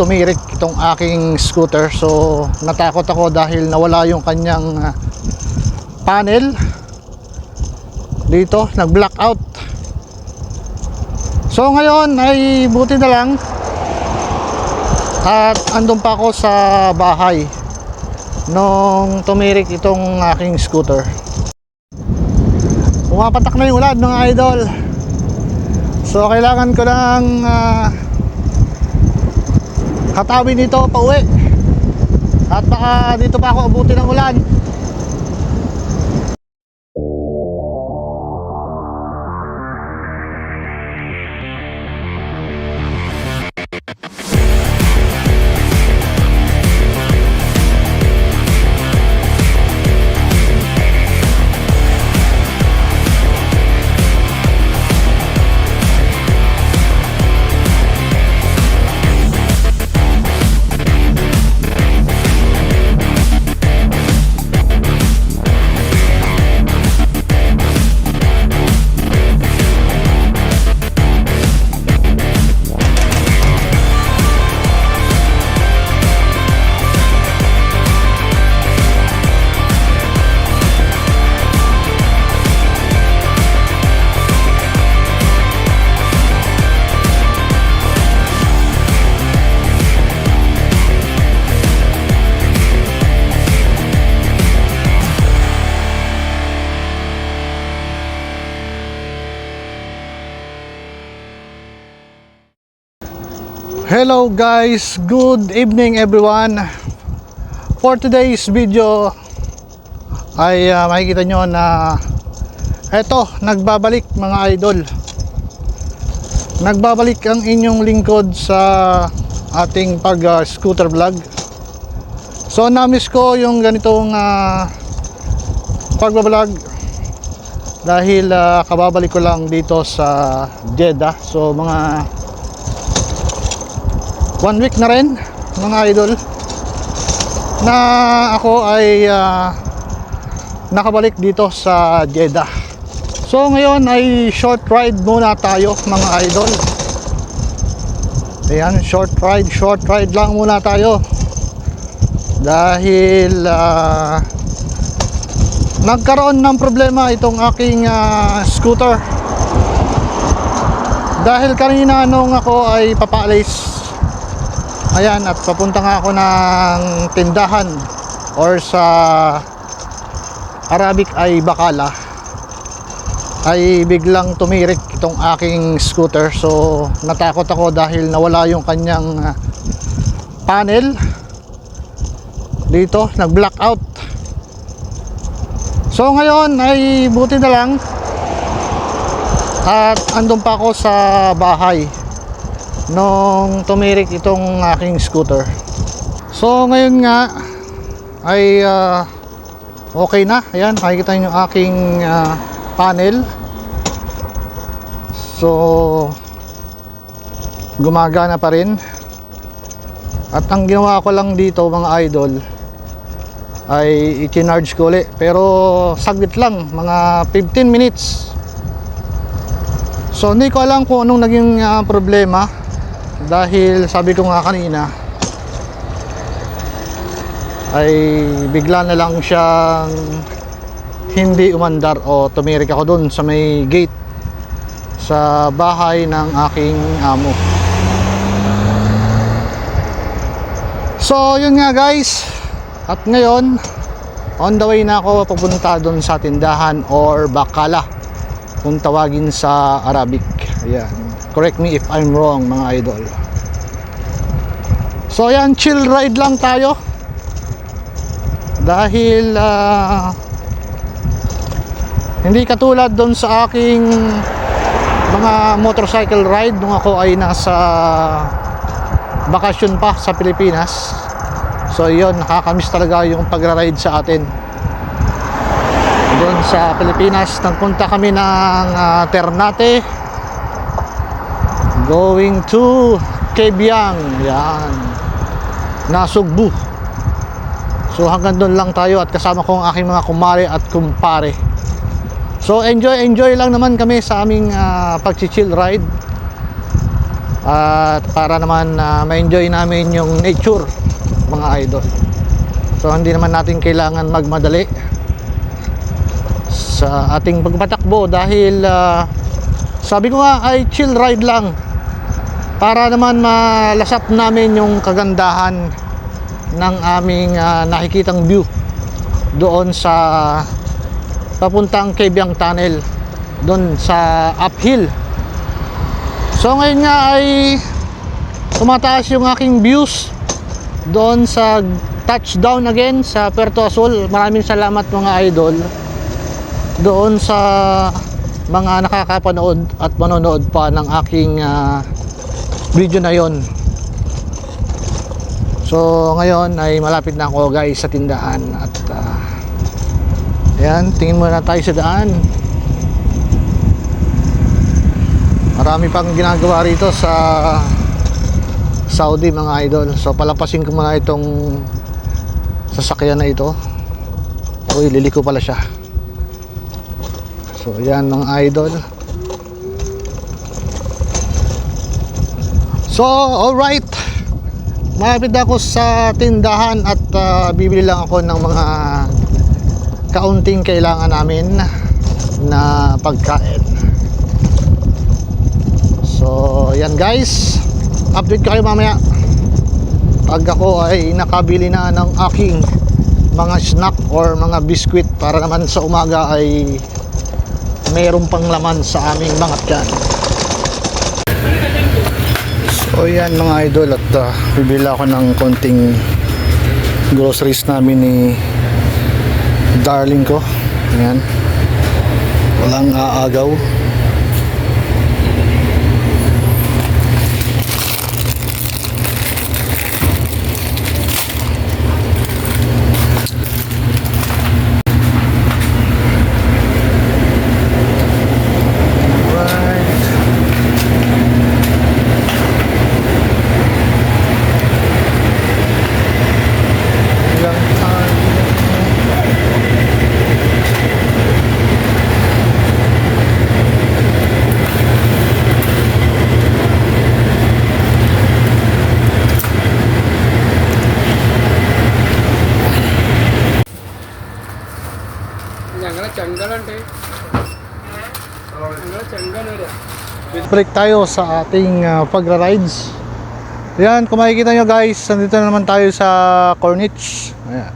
tumirik itong aking scooter. So natakot ako dahil nawala yung kanyang ah, panel. Dito nag blackout so ngayon ay buti na lang. At andun pa ako sa bahay nung tumirik itong aking scooter. Pumapatak na yung ulan mga idol. So kailangan ko ng ah, katabi nito pa uwi at baka dito pa ako abuti ng ulan Hello guys, good evening everyone. For today's video ay ah, makikita nyo na eto, nagbabalik mga idol. Nagbabalik ang inyong lingkod sa ating pag ah, vlog. So na-miss ko yung ganitong ah, pagbablog dahil ah, kababalik ko lang dito sa Jeddah. So mga one week na rin mga idol na ako ay ah, nakabalik dito sa Jeddah. So ngayon ay short ride muna tayo mga idol. Ayan short ride short ride lang muna tayo. Dahil ah, nagkaroon ng problema itong aking ah, scooter. Dahil kanina nung ako ay papaalis Ayan, at papunta nga ako ng tindahan or sa Arabic ay Bakala. Ay biglang tumirik itong aking scooter. So natakot ako dahil nawala yung kanyang ah, panel. Dito nag blackout so ngayon ay buti na lang at andun pa ako sa bahay nung tumirik itong aking scooter. So ngayon nga ay ah, okay na. Ayan, makikita niyo aking ah, panel. So gumagana pa rin. At ang ginawa ko lang dito mga idol ay i-charge ko ulit. Pero saglit lang, mga 15 minutes. So hindi ko alam kung anong naging ah, problema dahil sabi ko nga kanina ay bigla na lang siyang hindi umandar o tumirik ako dun sa may gate sa bahay ng aking amo. So yun nga guys. At ngayon on the way na ako papunta dun sa tindahan or bakala kung tawagin sa Arabic. Ayan correct me if I'm wrong mga idol. So ayan chill ride lang tayo. Dahil ah, hindi katulad doon sa aking mga motorcycle ride nung ako ay nasa bakasyon pa sa Pilipinas. So yun nakakamiss talaga yung pagra-ride sa atin. Doon sa Pilipinas nagpunta kami ng ah, Ternate going to Kebyang yan. Nasugbu. So hanggang doon lang tayo at kasama ko ang aking mga kumare at kumpare. So enjoy enjoy lang naman kami sa aming uh, pag-chill ride. At para naman na ma-enjoy namin yung nature mga idol. So hindi naman natin kailangan magmadali sa ating pagpatakbo dahil ah, sabi ko nga ay chill ride lang para naman malasap namin yung kagandahan ng aming ah, nakikitang view doon sa papuntang Kebyang Tunnel doon sa uphill. So ngayon nga ay tumataas yung aking views doon sa touchdown again sa Puerto Azul. Maraming salamat mga idol doon sa mga nakakapanood at manonood pa ng aking ah, video na yon so ngayon ay malapit na ako guys sa tindahan at ah, Ayan, tingin muna tayo sa daan. Marami pang ginagawa rito sa Saudi mga idol. So palapasin ko muna itong sasakyan na ito. Uy, liliko pala siya. So yan mga idol. So, alright. Malapit ako sa tindahan at ah, bibili lang ako ng mga kaunting kailangan namin na pagkain. So, yan guys. Update kayo mamaya. Pag ako ay nakabili na ng aking mga snack or mga biskwit para naman sa umaga ay mayroon pang laman sa aming mga tiyan. So yan mga idol at uh, bibili ako ng konting groceries namin ni darling ko. Ayan. Walang aagaw Break tayo sa ating uh, pagra-rides. Ayan, kung makikita nyo guys, nandito na naman tayo sa Corniche. Ayan.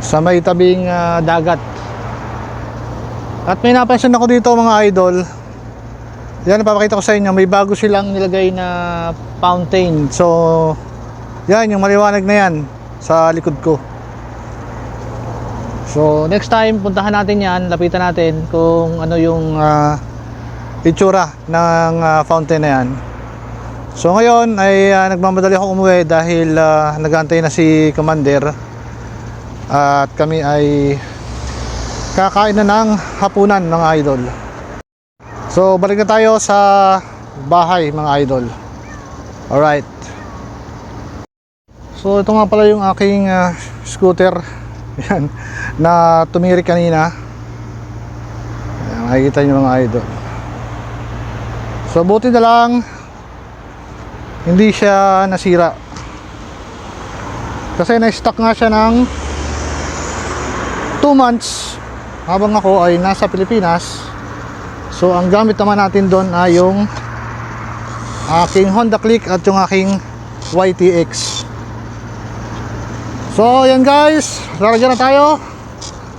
Sa may tabing uh, dagat. At may napansin ako dito mga idol. Yan, napapakita ko sa inyo, may bago silang nilagay na fountain. So, yan, yung maliwanag na yan sa likod ko. So, next time, puntahan natin yan, lapitan natin kung ano yung ah, itsura ng ah, fountain na yan. So, ngayon ay ah, nagmamadali ako umuwi dahil uh, nagantay na si Commander at kami ay kakain na ng hapunan mga idol. So, balik na tayo sa bahay mga idol. Alright. So, ito nga pala yung aking ah, scooter. Yan. Na tumiri kanina. Ayan, makikita nyo mga idol. So, buti na lang hindi siya nasira. Kasi na-stock nga siya ng 2 months habang ako ay nasa Pilipinas. So, ang gamit naman natin doon ay yung aking Honda Click at yung aking YTX. So, yan guys. Lalagyan na tayo.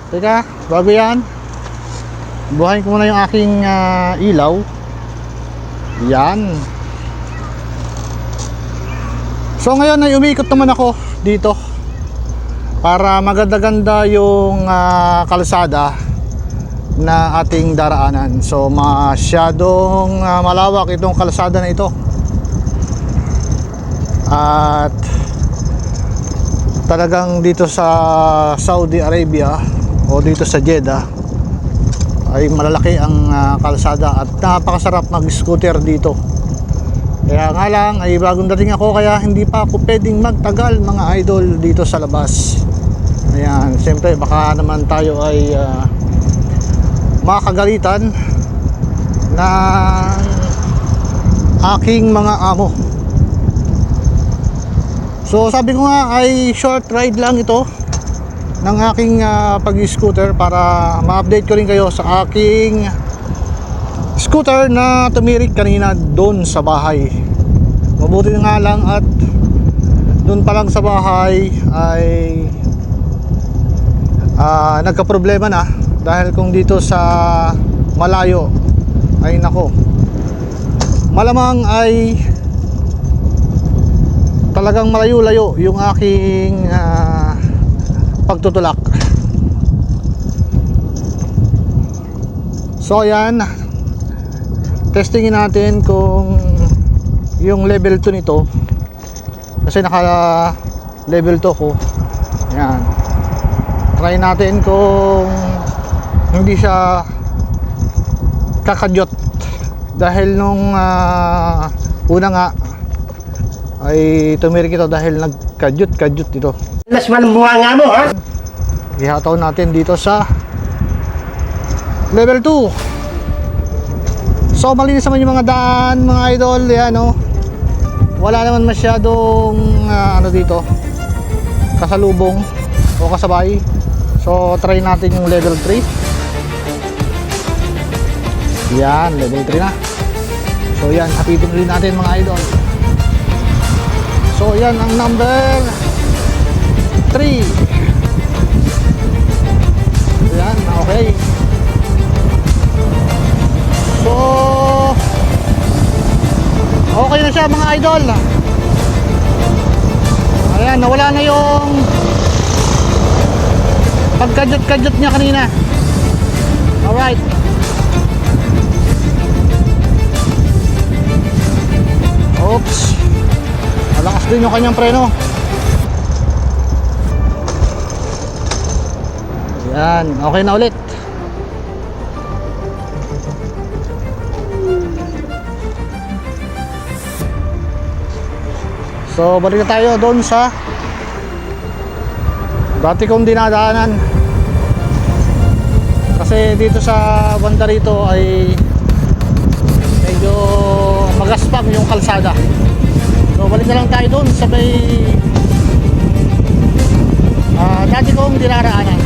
Teka, bago yan. Buhayin ko muna yung aking ah, ilaw. Yan. So, ngayon ay umiikot naman ako dito para maganda-ganda yung ah, kalsada na ating daraanan. So, masyadong ah, malawak itong kalsada na ito. At talagang dito sa Saudi Arabia o dito sa Jeddah ay malalaki ang ah, kalsada at napakasarap mag-scooter dito. Kaya nga lang ay bagong dating ako kaya hindi pa ako pwedeng magtagal mga idol dito sa labas. Ayan, siyempre baka naman tayo ay ah, makagalitan na aking mga amo. So sabi ko nga ay short ride lang ito ng aking ah, pag-scooter para ma-update ko rin kayo sa aking scooter na tumirik kanina doon sa bahay. Mabuti nga lang at doon pa lang sa bahay ay ah, nagka-problema na dahil kung dito sa malayo ay nako malamang ay talagang malayo-layo yung aking ah, pagtutulak. So ayan. Testingin natin kung yung level 2 nito kasi naka level 2 ko yan try natin kung hindi siya kakadyot. Dahil nung ah, una nga ay tumirik ito dahil nagkadyot kadyot ito Las manumuha nga mo, ha? ihataw natin dito sa level 2 so malinis naman yung mga daan mga idol. Yan oh. wala naman masyadong ah, ano dito. Kasalubong o kasabay. So try natin yung level 3 yan level 3 na. So yan hapitin rin natin mga idol so yan ang number 3 yan okay. So okay na siya mga idol. Ayan nawala na yung pagkadyot-kadyot niya kanina. Alright. Oops din yung kanyang preno. Yan okay na ulit. So balik na tayo doon sa dati kong dinadaanan. Kasi dito sa banda rito ay medyo magaspang yung kalsada so balik na lang tayo doon sa may ah, dati kong dinaraanan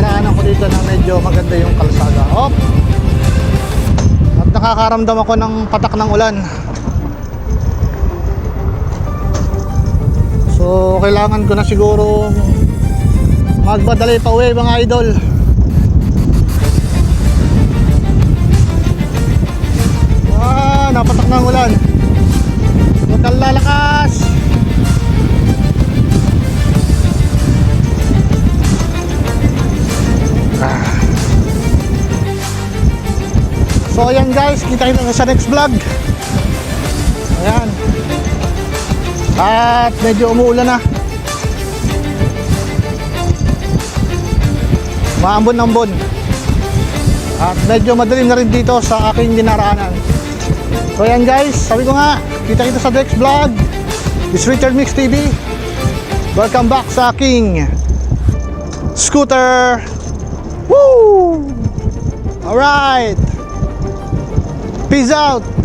yung dinaraanan ko dito na medyo maganda yung kalsada. Op! At nakakaramdam ako ng patak ng ulan. So, kailangan ko na siguro magmadali pa uwi mga idol. Ah, napatak na ang ulan. Huwag kang lalakas. So ayan guys, kita kita sa next vlog. Ayan. At medyo umuulan na. Maambon-ambon. At medyo madilim na rin dito sa aking dinaraanan. So yan guys, sabi ko nga, kita kita sa next vlog. This is Richard Mix TV. Welcome back sa aking scooter. Woo! Alright! Peace out!